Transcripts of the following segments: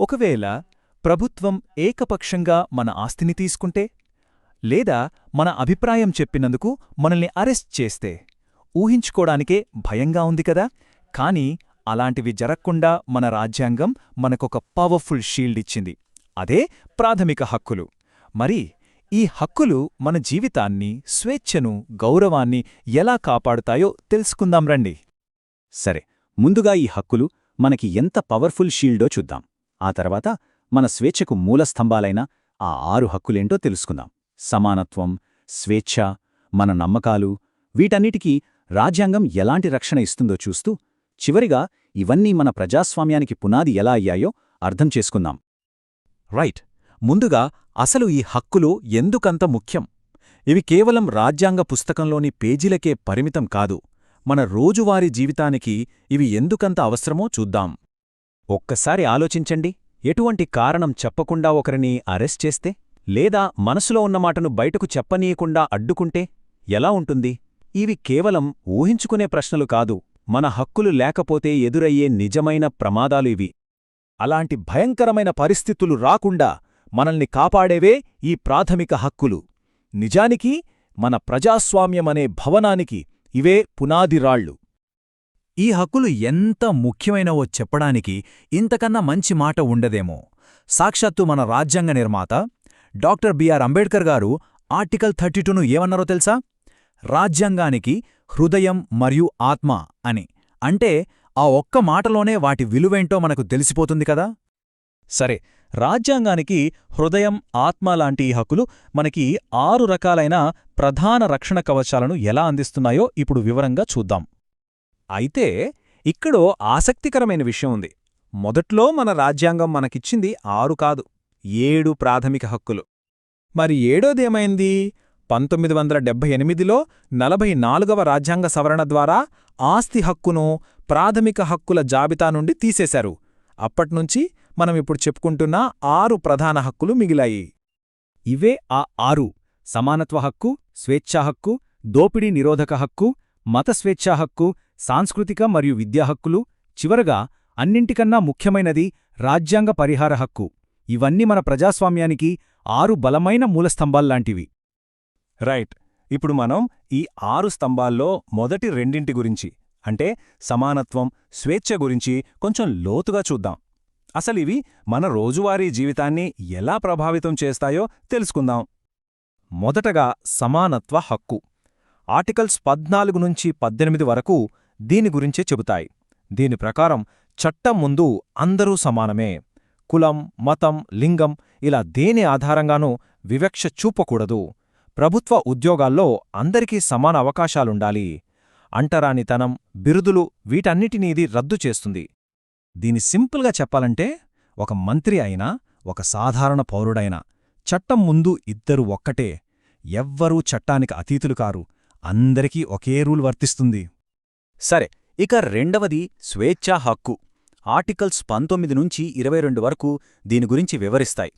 ఒకవేళ ప్రభుత్వం ఏకపక్షంగా మన ఆస్తిని తీసుకుంటే లేదా మన అభిప్రాయం చెప్పినందుకు మనల్ని అరెస్ట్ చేస్తే ఊహించుకోడానికే భయంగా ఉంది కదా. కానీ అలాంటివి జరగకుండా మన రాజ్యాంగం మనకొక పవర్ఫుల్ షీల్డ్ ఇచ్చింది. అదే ప్రాథమిక హక్కులు. మరి ఈ హక్కులు మన జీవితాన్ని స్వేచ్ఛను గౌరవాన్ని ఎలా కాపాడుతాయో తెలుసుకుందాం రండి. సరే ముందుగా ఈ హక్కులు మనకి ఎంత పవర్ఫుల్ షీల్డో చూద్దాం. ఆ తర్వాత మన స్వేచ్ఛకు మూలస్తంభాలైన ఆ ఆరు హక్కులేంటో తెలుసుకుందాం. సమానత్వం స్వేచ్ఛ మన నమ్మకాలు వీటన్నిటికీ రాజ్యాంగం ఎలాంటి రక్షణ ఇస్తుందో చూస్తూ చివరిగా ఇవన్నీ మన ప్రజాస్వామ్యానికి పునాది ఎలా అయ్యాయో అర్థం చేసుకుందాం. రైట్ ముందుగా అసలు ఈ హక్కులు ఎందుకంత ముఖ్యం? ఇవి కేవలం రాజ్యాంగ పుస్తకంలోని పేజీలకే పరిమితం కాదు మన రోజువారీ జీవితానికి ఇవి ఎందుకంత అవసరమో చూద్దాం. ఒక్కసారి ఆలోచించండి. ఎటువంటి కారణం చెప్పకుండా ఒకరిని అరెస్ట్ చేస్తే లేదా మనసులో ఉన్న మాటను బయటకు చెప్పనీయకుండా అడ్డుకుంటే ఎలా ఉంటుంది? ఇవి కేవలం ఊహించుకునే ప్రశ్నలు కాదు. మన హక్కులు లేకపోతే ఎదురయ్యే నిజమైన ప్రమాదాలు ఇవి. అలాంటి భయంకరమైన పరిస్థితులు రాకుండా మనల్ని కాపాడేవే ఈ ప్రాథమిక హక్కులు. నిజానికి మన ప్రజాస్వామ్యమనే భవనానికి ఇవే పునాదిరాళ్ళు. ఈ హక్కులు ఎంత ముఖ్యమైనవో చెప్పడానికి ఇంతకన్నా మంచి మాట ఉండదేమో. సాక్షాత్తు మన రాజ్యాంగ నిర్మాత డాక్టర్ బిఆర్ అంబేడ్కర్ గారు ఆర్టికల్ థర్టీ టూను ఏమన్నారో తెలుసా? రాజ్యాంగానికి హృదయం మరియు ఆత్మ అని. అంటే ఆ ఒక్క మాటలోనే వాటి విలువేంటో మనకు తెలిసిపోతుంది కదా? సరే రాజ్యాంగానికి హృదయం ఆత్మ లాంటి ఈ హక్కులు మనకి ఆరు రకాలైన ప్రధాన రక్షణ కవచాలను ఎలా అందిస్తున్నాయో ఇప్పుడు వివరంగా చూద్దాం. అయితే ఇక్కడో ఆసక్తికరమైన విషయం ఉంది. మొదట్లో మన రాజ్యాంగం మనకిచ్చింది ఆరు కాదు ఏడు ప్రాథమిక హక్కులు. మరి ఏడోదేమైంది పంతొమ్మిది వందల డెబ్బై ఎనిమిదిలో నలభై నాలుగవ రాజ్యాంగ సవరణ ద్వారా ఆస్తి హక్కును ప్రాథమిక హక్కుల జాబితా నుండి తీసేశారు. అప్పట్నుంచి మనమిప్పుడు చెప్పుకుంటున్న ఆరు ప్రధాన హక్కులు మిగిలాయి. ఇవే ఆ ఆరు. సమానత్వ హక్కు స్వేచ్ఛా హక్కు దోపిడీ నిరోధక హక్కు మత స్వేచ్ఛా హక్కు సాంస్కృతిక మరియు విద్యా హక్కులు చివరగా అన్నింటికన్నా ముఖ్యమైనది రాజ్యాంగ పరిహార హక్కు. ఇవన్నీ మన ప్రజాస్వామ్యానికి ఆరు బలమైన మూలస్తంభాల్లాంటివి. రైట్. ఇప్పుడు మనం ఈ ఆరు స్తంభాల్లో మొదటి రెండింటి గురించి అంటే సమానత్వం స్వేచ్ఛ గురించి కొంచెం లోతుగా చూద్దాం. అసలివి మన రోజువారీ జీవితాన్ని ఎలా ప్రభావితం చేస్తాయో తెలుసుకుందాం. మొదటగా సమానత్వ హక్కు. ఆర్టికల్స్ పద్నాలుగు నుంచి పద్దెనిమిది వరకు దీని గురించే చెబుతాయి. దీని ప్రకారం చట్టం ముందు అందరూ సమానమే. కులం మతం లింగం ఇలా దేని ఆధారంగానూ వివక్ష చూపకూడదు. ప్రభుత్వ ఉద్యోగాల్లో అందరికీ సమాన అవకాశాలుండాలి. అంటరానితనం బిరుదులు వీటన్నిటినీది రద్దు చేస్తుంది. దీని సింపుల్గా చెప్పాలంటే ఒక మంత్రి అయినా ఒక సాధారణ పౌరుడైనా చట్టం ముందు ఇద్దరు ఒక్కటే. ఎవ్వరూ చట్టానికి అతీతులు కారు. అందరికీ ఒకే రూల్ వర్తిస్తుంది. సరే ఇక రెండవది స్వేచ్ఛా హక్కు. ఆర్టికల్స్ పంతొమ్మిది నుంచి ఇరవై రెండు వరకు దీని గురించి వివరిస్తాయి.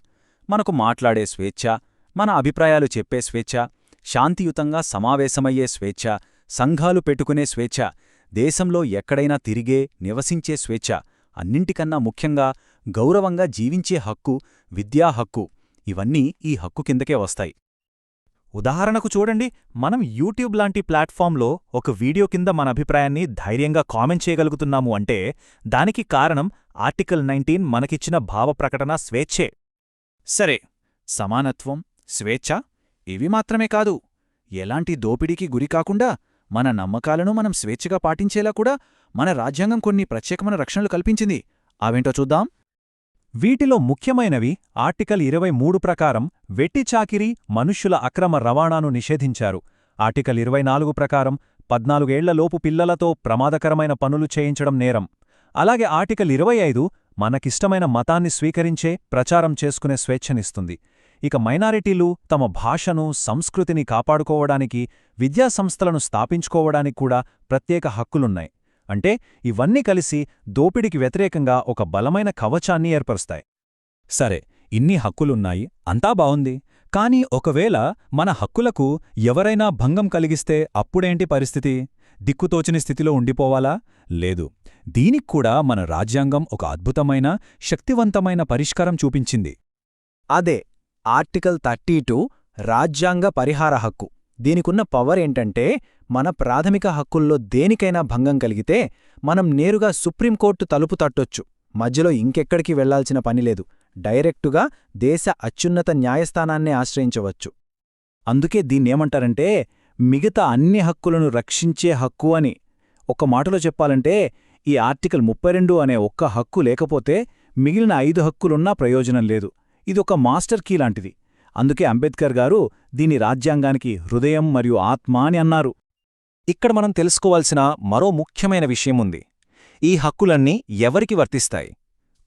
మనకు మాట్లాడే స్వేచ్ఛ మన అభిప్రాయాలు చెప్పే స్వేచ్ఛ శాంతియుతంగా సమావేశమయ్యే స్వేచ్ఛ సంఘాలు పెట్టుకునే స్వేచ్ఛ దేశంలో ఎక్కడైనా తిరిగే నివసించే స్వేచ్ఛ అన్నింటికన్నా ముఖ్యంగా గౌరవంగా జీవించే హక్కు విద్యా హక్కు ఇవన్నీ ఈ హక్కు కిందకే వస్తాయి. ఉదాహరణకు చూడండి మనం యూట్యూబ్ లాంటి ప్లాట్ఫామ్లో ఒక వీడియో కింద మన అభిప్రాయాన్ని ధైర్యంగా కామెంట్ చేయగలుగుతున్నాము అంటే దానికి కారణం ఆర్టికల్ నైన్టీన్ మనకిచ్చిన భావప్రకటన స్వేచ్ఛే. సరే సమానత్వం స్వేచ్ఛ ఇవి మాత్రమే కాదు. ఎలాంటి దోపిడీకి గురికాకుండా మన నమ్మకాలను మనం స్వేచ్ఛగా పాటించేలా కూడా మన రాజ్యాంగం కొన్ని ప్రత్యేకమైన రక్షణలు కల్పించింది. అవేంటో చూద్దాం. వీటిలో ముఖ్యమైనవి ఆర్టికల్ ఇరవై మూడు ప్రకారం వెట్టి చాకిరీ మనుష్యుల అక్రమ రవాణాను నిషేధించారు. ఆర్టికల్ ఇరవై నాలుగు ప్రకారం పద్నాలుగేళ్ళలోపు పిల్లలతో ప్రమాదకరమైన పనులు చేయించడం నేరం. అలాగే ఆర్టికల్ ఇరవై ఐదు మనకిష్టమైన మతాన్ని స్వీకరించే ప్రచారం చేసుకునే స్వేచ్ఛనిస్తుంది. ఇక మైనారిటీలు తమ భాషను సంస్కృతిని కాపాడుకోవడానికి విద్యాసంస్థలను స్థాపించుకోవడానికి కూడా ప్రత్యేక హక్కులున్నాయి. అంటే ఇవన్నీ కలిసి దోపిడికి వ్యతిరేకంగా ఒక బలమైన కవచాన్ని ఏర్పరుస్తాయి. సరే ఇన్ని హక్కులున్నాయి అంతా బావుంది. కాని ఒకవేళ మన హక్కులకు ఎవరైనా భంగం కలిగిస్తే అప్పుడేంటి పరిస్థితి? దిక్కుతోచని స్థితిలో ఉండిపోవాలా? లేదు. దీనిక్కూడా మన రాజ్యాంగం ఒక అద్భుతమైన శక్తివంతమైన పరిష్కారం చూపించింది. అదే ఆర్టికల్ థర్టీ టూ రాజ్యాంగ పరిహార హక్కు. దీనికున్న పవర్ ఏంటంటే మన ప్రాథమిక హక్కుల్లో దేనికైనా భంగం కలిగితే మనం నేరుగా సుప్రీంకోర్టు తలుపు తట్టొచ్చు. మధ్యలో ఇంకెక్కడికి వెళ్ళాల్సిన పనిలేదు డైరెక్టుగా దేశ అత్యున్నత న్యాయస్థానాన్నే ఆశ్రయించవచ్చు. అందుకే దీన్నేమంటారంటే మిగతా అన్ని హక్కులను రక్షించే హక్కు అని. ఒక మాటలో చెప్పాలంటే ఈ ఆర్టికల్ ముప్పై అనే ఒక్క హక్కు లేకపోతే మిగిలిన ఐదు హక్కులున్నా ప్రయోజనం లేదు. ఇదొక మాస్టర్ కీ లాంటిది. అందుకే అంబేద్కర్ గారు దీని రాజ్యాంగానికి హృదయం మరియు ఆత్మ అని అన్నారు. ఇక్కడ మనం తెలుసుకోవాల్సిన మరో ముఖ్యమైన విషయం ఉంది. ఈ హక్కులన్నీ ఎవరికి వర్తిస్తాయి?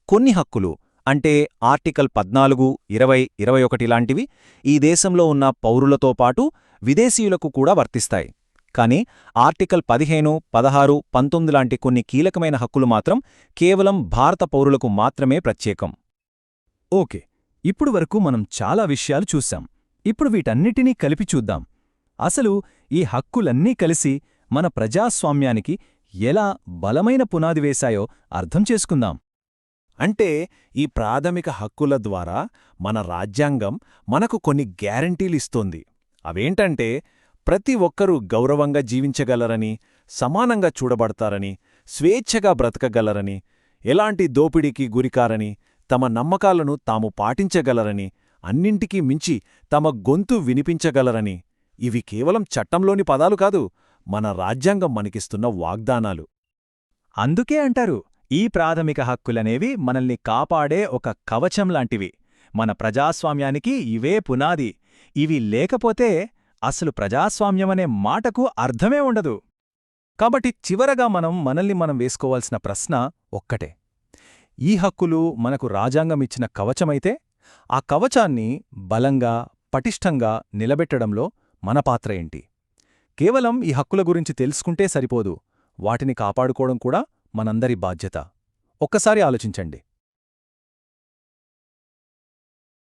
కొన్ని హక్కులు అంటే ఆర్టికల్ పద్నాలుగు ఇరవై ఇరవై ఒకటి లాంటివి ఈ దేశంలో ఉన్న పౌరులతో పాటు విదేశీయులకు కూడా వర్తిస్తాయి. కానీ ఆర్టికల్ పదిహేను పదహారు పంతొమ్మిది లాంటి కొన్ని కీలకమైన హక్కులు మాత్రం కేవలం భారత పౌరులకు మాత్రమే ప్రత్యేకం. ఓకే ఇప్పుడు వరకు మనం చాలా విషయాలు చూశాం. ఇప్పుడు వీటన్నిటినీ కలిపి చూద్దాం. అసలు ఈ హక్కులన్నీ కలిసి మన ప్రజాస్వామ్యానికి ఎలా బలమైన పునాది వేశాయో అర్థం చేసుకుందాం. అంటే ఈ ప్రాథమిక హక్కుల ద్వారా మన రాజ్యాంగం మనకు కొన్ని గ్యారంటీలిస్తోంది అవేంటంటే ప్రతి ఒక్కరూ గౌరవంగా జీవించగలరని సమానంగా చూడబడతారని స్వేచ్ఛగా బ్రతకగలరని ఎలాంటి దోపిడీకి గురికారని తమ నమ్మకాలను తాము పాటించగలరని అన్నింటికీ మించి తమ గొంతు వినిపించగలరని ఇవి కేవలం చట్టంలోని పదాలు కాదు మన రాజ్యాంగం మనకిస్తున్న వాగ్దానాలు. అందుకే అంటారు ఈ ప్రాథమిక హక్కులనేవి మనల్ని కాపాడే ఒక కవచం లాంటివి. మన ప్రజాస్వామ్యానికి ఇవే పునాది. ఇవి లేకపోతే అసలు ప్రజాస్వామ్యమనే మాటకు అర్థమే ఉండదు. కాబట్టి చివరగా మనం మనల్ని మనం వేసుకోవాల్సిన ప్రశ్న ఒక్కటే. ఈ హక్కులు మనకు రాజ్యాంగమిచ్చిన కవచమైతే ఆ కవచాన్ని బలంగా పటిష్టంగా నిలబెట్టడంలో మన పాత్ర ఏంటి? కేవలం ఈ హక్కుల గురించి తెలుసుకుంటే సరిపోదు. వాటిని కాపాడుకోవడం కూడా మనందరి బాధ్యత. ఒక్కసారి ఆలోచించండి.